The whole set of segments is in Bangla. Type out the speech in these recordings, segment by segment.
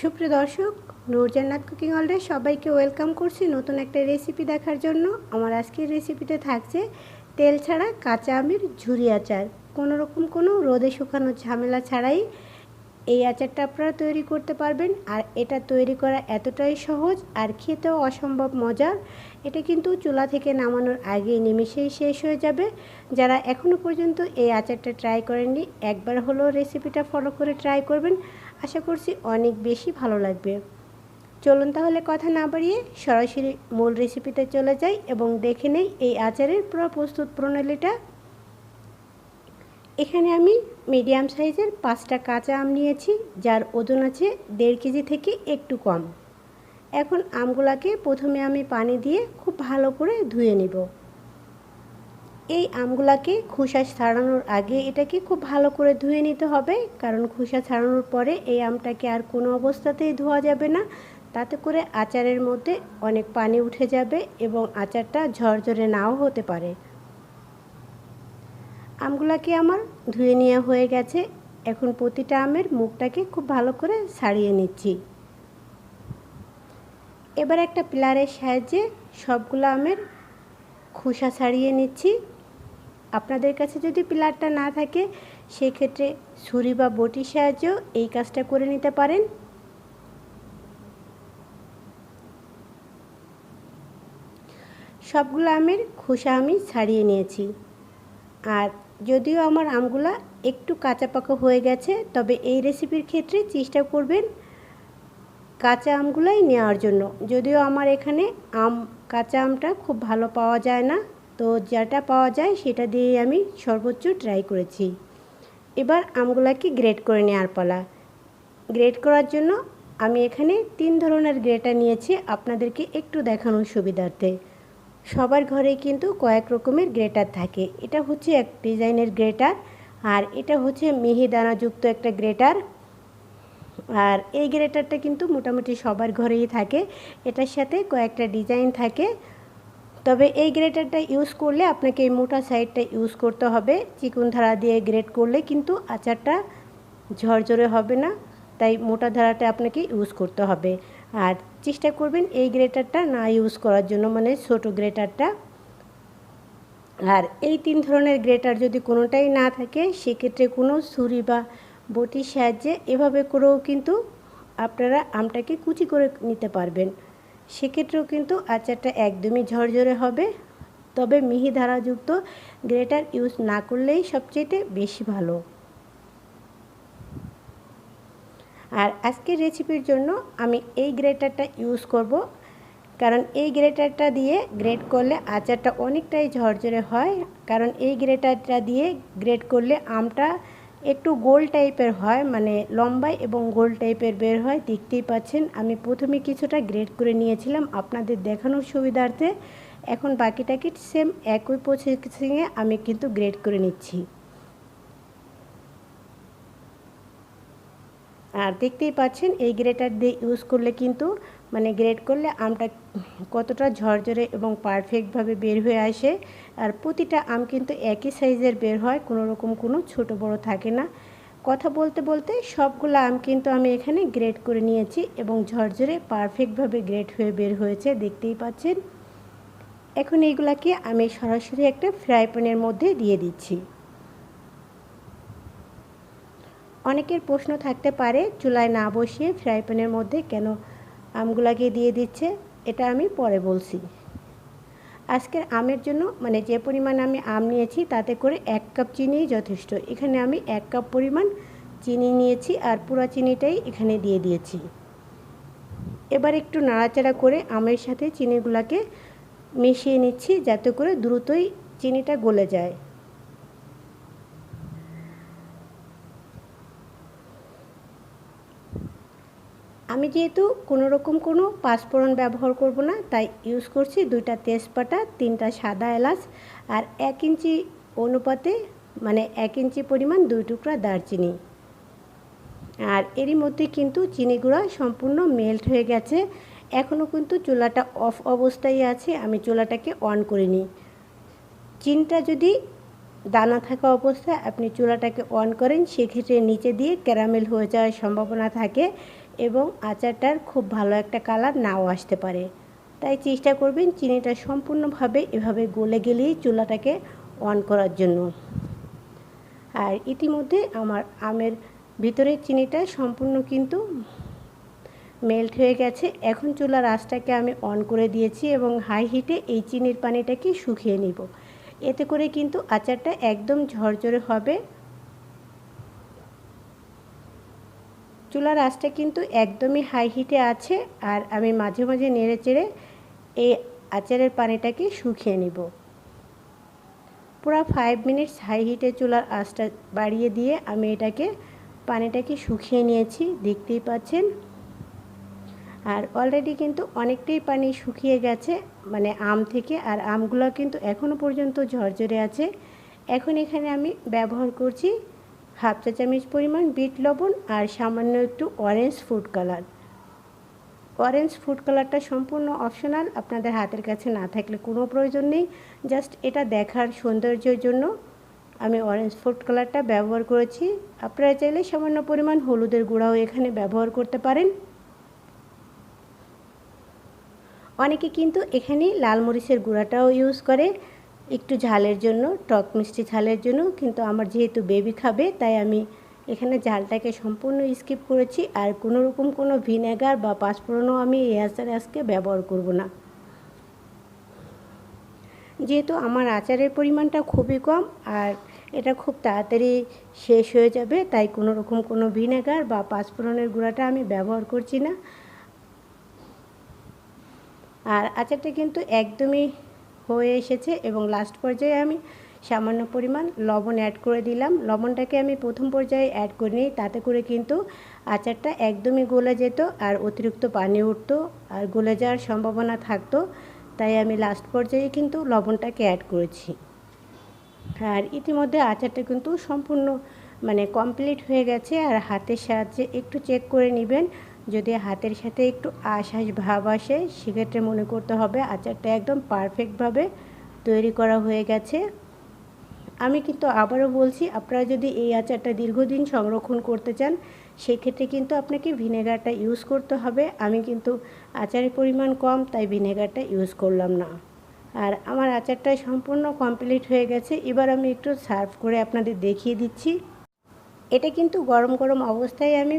সুপ্রিয় দর্শক, নূরজান্নাত কুকিং হলে সবাইকে ওয়েলকাম করছি নতুন একটা রেসিপি দেখার জন্য। আমার আজকের রেসিপিতে থাকছে তেল ছাড়া কাঁচা আমের ঝুরি আচার। কোনো রকম কোনো রোদে শুকানো ঝামেলা ছাড়াই এই আচারটা আপনারা তৈরি করতে পারবেন। আর এটা তৈরি করা এতটাই সহজ আর খেতেও অসম্ভব মজার। এটা কিন্তু চুলা থেকে নামানোর আগেই নিমিশেই শেষ হয়ে যাবে। যারা এখনও পর্যন্ত এই আচারটা ট্রাই করেননি, একবার হলেও রেসিপিটা ফলো করে ট্রাই করবেন। আশা করছি অনেক বেশি ভালো লাগবে। চলুন তাহলে কথা না বাড়িয়ে সরাসরি মূল রেসিপিতে চলে যাই এবং দেখে নেই এই আচারের পুরো প্রস্তুত প্রণালীটা। এখানে আমি মিডিয়াম সাইজের পাঁচটা কাঁচা আম নিয়েছি, যার ওজন আছে দেড় কেজি থেকে একটু কম। এখন আমগুলাকে প্রথমে আমি পানি দিয়ে খুব ভালো করে ধুয়ে নেব। এই আমগুলাকে খোসা ছাড়ানোর আগে এটাকে খুব ভালো করে ধুয়ে নিতে হবে, কারণ খোসা ছাড়ানোর পরে এই আমটাকে আর কোনো অবস্থাতেই ধোয়া যাবে না। তাতে করে আচারের মধ্যে অনেক পানি উঠে যাবে এবং আচারটা ঝরঝরে নাও হতে পারে। আমগুলাকে আমার ধুয়ে নেওয়া হয়ে গেছে। এখন প্রতিটা আমের মুখটাকে খুব ভালো করে ছাড়িয়ে নিচ্ছি। এবার একটা পিলারের সাহায্যে সবগুলো আমের খোসা ছাড়িয়ে নিচ্ছি। আপনাদের কাছে যদি পিলারটা না থাকে, সেক্ষেত্রে ছুরি বা বটির সাহায্যেও এই কাজটা করে নিতে পারেন। সবগুলো আমের খোসা আমি ছাড়িয়ে নিয়েছি। আর যদিও আমার আমগুলা একটু কাঁচা পাকা হয়ে গেছে, তবে এই রেসিপির ক্ষেত্রে চেষ্টা করবেন কাঁচা আমগুলাই নেওয়ার জন্য। যদিও আমার এখানে আম, কাঁচা আমটা খুব ভালো পাওয়া যায় না। তো যেটা পাওয়া যায় সেটা দিয়ে আমি সর্বোচ্চ ট্রাই করেছি। এবার আমগুলাকে গ্রেট করে নেওয়ার পালা। গ্রেট করার জন্য আমি এখানে তিন ধরনের গ্রেটার নিয়েছি আপনাদেরকে একটু দেখানোর সুবিধার্থে। সবার ঘরে কিন্তু কয়েক রকমের গ্রেটার থাকে। এটা হচ্ছে এক ডিজাইনের গ্রেটার আর এটা হচ্ছে মিহিদানাযুক্ত একটা গ্রেটার আর এই গ্রেটারটা কিন্তু মোটামুটি সবার ঘরেই থাকে। এটার সাথে কয়েকটা ডিজাইন থাকে। তবে এই গ্রেটারটা ইউজ করলে আপনাকে এই মোটা সাইডটা ইউজ করতে হবে। চিকুন ধারা দিয়ে গ্রেট করলে কিন্তু আচারটা ঝরঝরে হবে না, তাই মোটা ধারাটা আপনাকে ইউজ করতে হবে। আর চেষ্টা করবেন এই গ্রেটারটা না ইউজ করার জন্য মানে ছোট গ্রেটারটা। আর এই তিন ধরনের গ্রেটার যদি কোনোটাই না থাকে, সেক্ষেত্রে কোনো ছুরি বা বটির সাহায্যে এভাবে করেও কিন্তু আপনারা আমটাকে কুচি করে নিতে পারবেন। সেক্ষেত্রেও কিন্তু আচারটা একদমই ঝরঝরে হবে। তবে মিহি ধারাযুক্ত গ্রেটার ইউজ না করলেই সবচেয়ে বেশি ভালো। আর আজকের রেসিপির জন্য আমি এই গ্রেটারটা ইউজ করব। কারণ এই গ্রেটারটা দিয়ে গ্রেট করলে আচারটা অনেকটাই ঝরঝরে হয়। কারণ এই গ্রেটারটা দিয়ে গ্রেট করলে আমটা একটু গোল টাইপের হয় মানে লম্বাই এবং গোল টাইপের বের হয়, দেখতেই পাচ্ছেন। আমি প্রথমে কিছুটা গ্রেড করে নিয়েছিলাম আপনাদের দেখানোর সুবিধার্থে। এখন বাকিটাকে সেম একই প্রসেসিংয়ে আমি কিন্তু গ্রেড করে নিচ্ছি। আর দেখতেই পাচ্ছেন, এই গ্রেটার দিয়ে ইউজ করলে কিন্তু মানে গ্রেড করলে আমটা কতটা ঝরঝরে এবং পারফেক্টভাবে বের হয়ে আসে। আর প্রতিটা আম কিন্তু একই সাইজের বের হয়, কোনো রকম কোনো ছোট বড় থাকে না। কথা বলতে বলতে সবগুলো আম কিন্তু আমি এখানে গ্রেড করে নিয়েছি এবং ঝরঝরে পারফেক্টভাবে গ্রেড হয়ে বের হয়েছে, দেখতেই পাচ্ছেন। এখন এইগুলাকে আমি সরাসরি একটা ফ্রাই প্যানের মধ্যে দিয়ে দিচ্ছি। অনেকের প্রশ্ন থাকতে পারে, চুলায় না বসিয়ে ফ্রাই প্যানের মধ্যে কেন আমগুলাকে দিয়ে দিচ্ছে, এটা আমি পরে বলছি। আজকের আমের জন্য মানে যে পরিমাণ আমি আম নিয়েছি, তাতে করে এক কাপ চিনিই যথেষ্ট। এখানে আমি এক কাপ পরিমাণ চিনি নিয়েছি আর পুরো চিনিটাই এখানে দিয়ে দিয়েছি। এবার একটু নাড়াচাড়া করে আমের সাথে চিনিগুলাকে মিশিয়ে নিচ্ছি, যাতে করে দ্রুতই চিনিটা গলে যায়। আমি যেহেতু কোনো রকম কোনো পাঁচফোড়ন ব্যবহার করব না, তাই ইউজ করছি দুইটা তেজপাতা, তিনটা সাদা এলাচ আর এক ইঞ্চি অনুপাতে মানে এক ইঞ্চি পরিমাণ দুই টুকরা দারচিনি। আর এরই মধ্যে কিন্তু চিনি গুঁড়া সম্পূর্ণ মেল্ট হয়ে গেছে। এখনও কিন্তু চুলাটা অফ অবস্থায় আছে, আমি চুলাটাকে অন করিনি। চিনটা যদি দানা থাকা অবস্থায় আপনি চুলাটাকে অন করেন, সেক্ষেত্রে নিচে দিয়ে ক্যারামেল হয়ে যাওয়ার সম্ভাবনা থাকে। এবং আচারটার খুব ভালো একটা কালার নাও আসতে পারে। তাই চেষ্টা করবেন চিনিটা সম্পূর্ণভাবে এভাবে গলে গেলেই চুলাটাকে অন করার জন্য। আর ইতিমধ্যে আমার আমের ভিতরের চিনিটা সম্পূর্ণ কিন্তু মেল্ট হয়ে গেছে। এখন চুলার আঁচটাকে আমি অন করে দিয়েছি এবং হাই হিটে এই চিনির পানিটাকে শুকিয়ে নিব। এতে করে কিন্তু আচারটা একদম ঝরঝরে হবে। চুলার আঁচটা কিন্তু একদমই হাই হিটে আছে আর আমি মাঝে মাঝে নেড়ে চেড়ে এই আচারের পানিটাকে শুকিয়ে নিব। পুরো ফাইভ মিনিটস হাই হিটে চুলার আঁচটা বাড়িয়ে দিয়ে আমি এটাকে, পানিটাকে শুকিয়ে নিয়েছি, দেখতেই পাচ্ছেন। আর অলরেডি কিন্তু অনেকটাই পানি শুকিয়ে গেছে মানে আম থেকে, আর আমগুলো কিন্তু এখনও পর্যন্ত ঝরঝরে আছে। এখন এখানে আমি ব্যবহার করছি হাফ চা চামচ পরিমাণ বিট লবণ আর সামান্য একটু orange food colour orange food কালারটা সম্পূর্ণ অপশনাল আপনাদের হাতের কাছে না থাকলে কোনো প্রয়োজন নেই। জাস্ট এটা দেখার সৌন্দর্যের জন্য আমি অরেঞ্জ ফুড কালারটা ব্যবহার করেছি। আপনারা চাইলে সামান্য পরিমাণ হলুদের গুঁড়াও এখানে ব্যবহার করতে পারেন। অনেকে কিন্তু এখানে লাল মরিচের গুঁড়াটাও ইউজ করে। একটু ঝালের জন্য, টক মিষ্টি ঝালের জন্য, কিন্তু আমার যেহেতু বেবি খাবে, তাই আমি এখানে ঝালটাকে সম্পূর্ণ স্কিপ করেছি। আর কোনো রকম কোনো ভিনেগার বা পাঁচফোড়নও আমি এই আচারে আজকে ব্যবহার করব না। যেহেতু আমার আচারের পরিমাণটা খুবই কম, আর এটা খুব তাড়াতাড়ি শেষ হয়ে যাবে, তাই কোনো রকম কোনো ভিনেগার বা পাঁচফোড়নের গুঁড়াটা আমি ব্যবহার করছি না। আর আচারটা কিন্তু একদমই হয়ে এসেছে এবং লাস্ট পর্যায়ে আমি সামান্য পরিমাণ লবণ অ্যাড করে দিলাম। লবণটাকে আমি প্রথম পর্যায়ে অ্যাড করে নিই, তাতে করে কিন্তু আচারটা একদমই গলে যেত আর অতিরিক্ত পানি উঠতো আর গলে যাওয়ার সম্ভাবনা থাকতো। তাই আমি লাস্ট পর্যায়ে কিন্তু লবণটাকে অ্যাড করেছি। আর ইতিমধ্যে আচারটা কিন্তু সম্পূর্ণ মানে কমপ্লিট হয়ে গেছে আর হাতের সাহায্যে একটু চেক করে নেবেন। যদি হাতের সাথে একটু আশাস ভাব আসে, সেক্ষেত্রে মনে করতে হবে আচারটা একদম পারফেক্টভাবে তৈরি করা হয়ে গেছে। আমি কিন্তু আবারও বলছি, আপনারা যদি এই আচারটা দীর্ঘদিন সংরক্ষণ করতে চান, সেক্ষেত্রে কিন্তু আপনাকে ভিনেগারটা ইউজ করতে হবে। আমি কিন্তু আচারের পরিমাণ কম, তাই ভিনেগারটা ইউজ করলাম না। আর আমার আচারটা সম্পূর্ণ কমপ্লিট হয়ে গেছে। এবার আমি একটু সার্ভ করে আপনাদের দেখিয়ে দিচ্ছি। এটা কিন্তু গরম গরম অবস্থায় আমি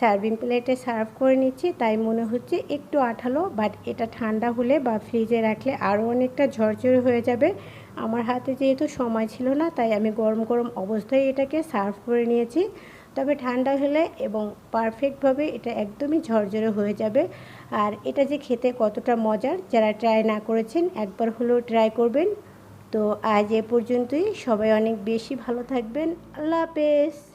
সার্ভিং প্লেটে সার্ভ করে নিচ্ছি, তাই মনে হচ্ছে একটু আঠালো বাট এটা ঠান্ডা হলে বা ফ্রিজে রাখলে আরও অনেকটা ঝরঝরে হয়ে যাবে। আমার হাতে যেহেতু সময় ছিল না, তাই আমি গরম গরম অবস্থায় এটাকে সার্ভ করে নিয়েছি। তবে ঠান্ডা হলে এবং পারফেক্টভাবে এটা একদমই ঝরঝরে হয়ে যাবে। আর এটা যে খেতে কতটা মজার, যারা ট্রাই না করেছেন, একবার হলেও ট্রাই করবেন। তো আজ এ পর্যন্তই, সবাই অনেক বেশি ভালো থাকবেন। আল্লাহ হাফেজ।